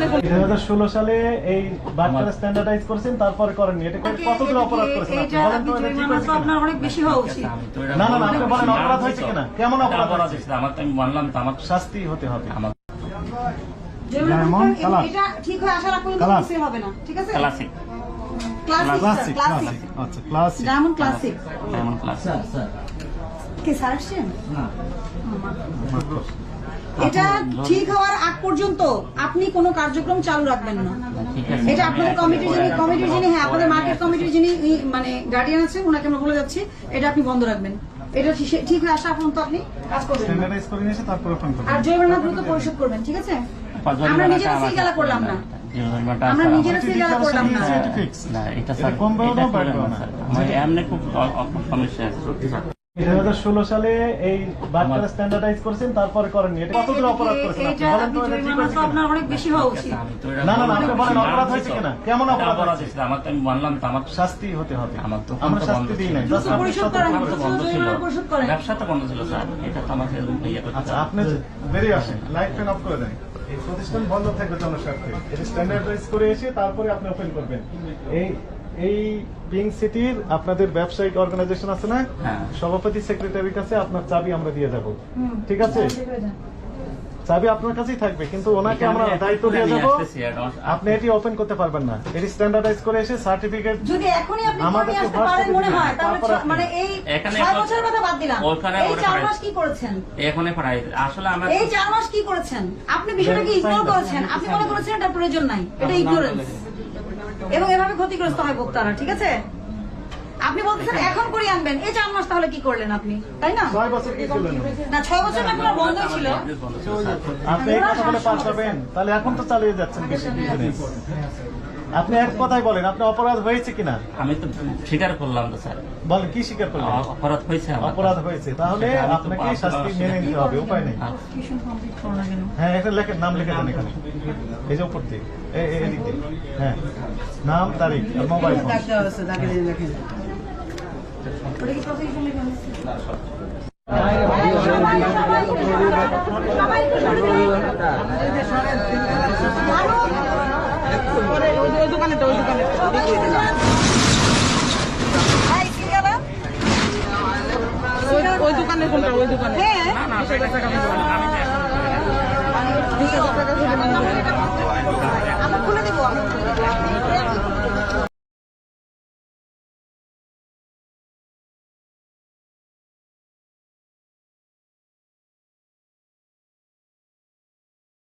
দোকানের দুই হাজার ষোলো সালে এই বাটখারা স্ট্যান্ডার্ডাইজ করেছেন তারপরে করেননি। এটা কতগুলো অপরাধ করেছেন আপনি? বলেন তো এটা ঠিক? আপনার অনেক বেশি হওয়া উচিত। এটা না, না, না, আপনি বলেন অপরাধ হয়েছে কিনা? কেমন অপরাধ হয়েছে? আমার তো আমি মানলাম তো আমার শাস্তি হতে হবে। আমার ডায়মন্ড এটা ঠিক হয়ে আসার পর্যন্ত কালার। হবে না ঠিক আছে? Classic classic classic classic. Classic classic diamond classic diamond classic কে স্যার আসছেন? এটা ঠিক হওয়ার আগ পর্যন্ত আপনি কোনো কার্যক্রম চালু রাখবেন না। এটা আপনাদের কমিটির যিনি কমিটির যিনি হ্যাঁ আপনাদের মার্কেট কমিটির যিনি মানে গার্ডিয়ান আছেন ওনাকে আমরা বলে যাচ্ছি এটা আপনি বন্ধ রাখবেন। এটা ঠিক- হয়ে আসা পর্যন্ত আপনি কাজ করবেন না। স্ট্যান্ডার্ডাইজ করে নিয়েছে তারপরে ফোন করবেন। আর জরিমানা দ্রুত পরিশোধ করবেন ঠিক আছে? আমরা নিজেরা সিলগালা করলাম না। আমরা নিজেরা সিলগালা করলাম না। এটা স্যার কমবেও না, এটা না না। স্যার। আমার এমনি খুব সমস্যা আছে। দুই হাজার ষোলো সালে এই বাটখারা স্ট্যান্ডার্ডাইজ করেছেন তারপরে করেননি। এটা কতগুলো অপরাধ করেছেন তো তো? আপনার অনেক বেশি হওয়া উচিত। আমি তো এটা না, না, না, আপনি বলেন অপরাধ হয়েছে কিনা? কেমন অপরাধ হয়েছে? আমার তো আমি মানলাম তো আমার শাস্তি হতে হবে। আমার দোকান আমরা শাস্তি দিই পরিশোধ করেন। বন্ধ ছিল। করেন। ব্যবসা তো বন্ধ ছিল স্যার। এটা তো আমাকে ইয়ে করতে আচ্ছা আপনি বেরিয়ে আসেন। লাইট ফ্যান অফ করে দেন। এই প্রতিষ্ঠান বন্ধ থাকবে জনস্বার্থে। এটা স্ট্যান্ডার্ডাইজ করে এসে তারপরে আপনি ওপেন করবেন। এই এই পিঙ্ক সিটির আপনাদের ব্যবসায়িক অর্গানাইজেশন আছে না? হ্যাঁ। সভাপতি সেক্রেটারির কাছে আপনার চাবি আমরা দিয়ে যাব। ঠিক আছে? চাবি আপনার কাছেই থাকবে কিন্তু ওনাকে আমরা দায়িত্ব দিয়ে যাব। আপনি এটি ওপেন করতে পারবেন না। এটি স্ট্যান্ডার্ডাইজ করে এসে সার্টিফিকেট যদি এখনই আপনি করে আমাদেরকে আসতে পারেন মনে হয় তাহলে মানে এই এখানে এখন- বছরের কথা বাদ দিলাম। ওখানে এই ওটা চার মাস কি করেছেন? এখনই পড়াই আসলে আমার এই চার মাস কি করেছেন? আপনি বিষয়টাকে ইগনোর করেছেন। আপনি মনে করেছেন এটা প্রয়োজন নাই। এটা ইগনোরেন্স এবং এভাবে ক্ষতিগ্রস্ত হয় ভোক্তারা ঠিক আছে? আপনি বলতেছেন এখন। করে আনবেন। এই চার মাস তাহলে কি করলেন আপনি? তাই না? ছয় বছর কি না ছয় বছর না আপনার বন্ধ ছিল। আপনি এই কথা বলে পার পাবেন তাহলে এখন তো চালিয়ে যাচ্ছেন বেশি আপনি এক কথাই বলেন আপনি অপরাধ হয়েছে কিনা? আমি তো স্বীকার করলাম তো স্যার। বলেন কি স্বীকার করলেন? অ- অপরাধ হয়েছে অপরাধ হয়েছে। তাহলে আপনাকে শাস্তি মেনে নিতে হবে উপায় নেই। হ্যাঁ। হ্যাঁ এটা লেখেন নাম লিখে দেন এখানে। এই যে উপর দিয়ে হ্যাঁ নাম তারিখ মোবাইল লিখে আনছি? এই, সিঙ্গারা? ওই দোকানে কোনটা ওই দোকানে হ্যাঁ আমরা খুলে